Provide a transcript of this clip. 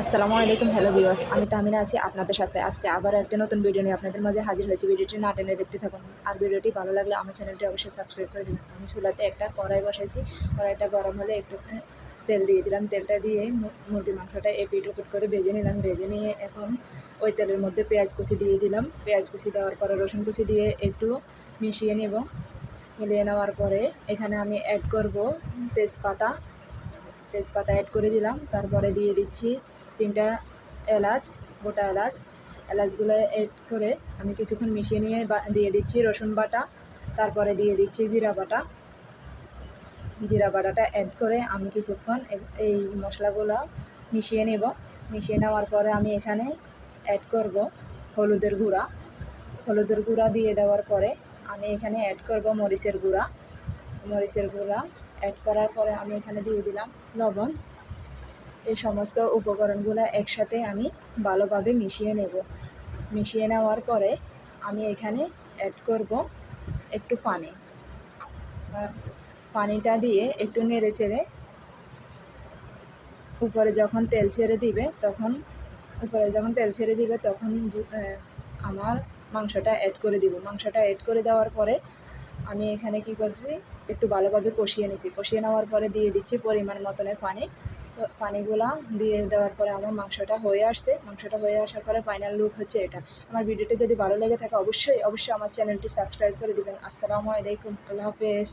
আসসালামু আলাইকুম, hello viewers. আমি তামিনা আছি আপনাদের সাথে। আজকে আবার একটা নতুন ভিডিও নিয়ে আপনাদের মাঝে হাজির হয়েছি। ভিডিওটি না টেনে দেখতে থাকুন। আর ভিডিওটি ভালো লাগলে আমার চ্যানেলটি অবশ্যই সাবস্ক্রাইব করে দেবেন। আমি চুলাতে একটা কড়াই বসাইছি। কড়াইটা গরম হলে একটু তেল দিয়ে দিলাম। তেলটা দিয়ে মুরগির মাংসটা এপিট ওপিট করে ভেজে নিলাম। ভেজে নিয়ে এখন ওই তেলের মধ্যে পেঁয়াজ কুচি দিয়ে দিলাম। পেঁয়াজ কুচি দেওয়ার পরে রসুন কুচি দিয়ে একটু মিশিয়ে নেব। মিলিয়ে নেওয়ার পরে এখানে আমি অ্যাড করব তেজপাতা। তেজপাতা অ্যাড করে দিলাম। তারপরে দিয়ে দিচ্ছি তিনটা এলাচ, গোটা এলাচ, এলাচগুলো অ্যাড করে আমি কিছুক্ষণ মিশিয়ে নিয়ে দিয়ে দিচ্ছি রসুন বাটা, তারপরে দিয়ে দিচ্ছি জিরা বাটা। জিরা বাটাটা অ্যাড করে আমি কিছুক্ষণ এই মশলাগুলো মিশিয়ে নেব। মিশিয়ে নেওয়ার পরে আমি এখানে অ্যাড করব হলুদের গুঁড়া। হলুদের গুঁড়া দিয়ে দেওয়ার পরে আমি এখানে অ্যাড করব মরিচের গুঁড়া। মরিচের গুঁড়া অ্যাড করার পরে আমি এখানে দিয়ে দিলাম লবণ। এই সমস্ত উপকরণগুলো একসাথে আমি ভালোভাবে মিশিয়ে নেব। মিশিয়ে নেওয়ার পরে আমি এখানে অ্যাড করব একটু পানি। পানিটা দিয়ে একটু নেড়ে চেড়ে উপরে যখন তেল ছেড়ে দিবে তখন, উপরে যখন তেল ছেড়ে দিবে তখন আমার মাংসটা অ্যাড করে দিব। মাংসটা অ্যাড করে দেওয়ার পরে আমি এখানে কি করছি? একটু ভালোভাবে কষিয়ে নিছি। কষিয়ে নেওয়ার পরে দিয়ে দিচ্ছি পরিমাণ মতনের পানি। পানিগুলা দিয়ে দেওয়ার পরে আমার মাংসটা হয়ে আসছে। মাংসটা হয়ে আসার পরে ফাইনাল লুক হচ্ছে এটা। আমার ভিডিওটা যদি ভালো লেগে থাকে অবশ্যই অবশ্যই আমার চ্যানেলটি সাবস্ক্রাইব করে দেবেন। আসসালামু আলাইকুম, আল্লাহ হাফেজ।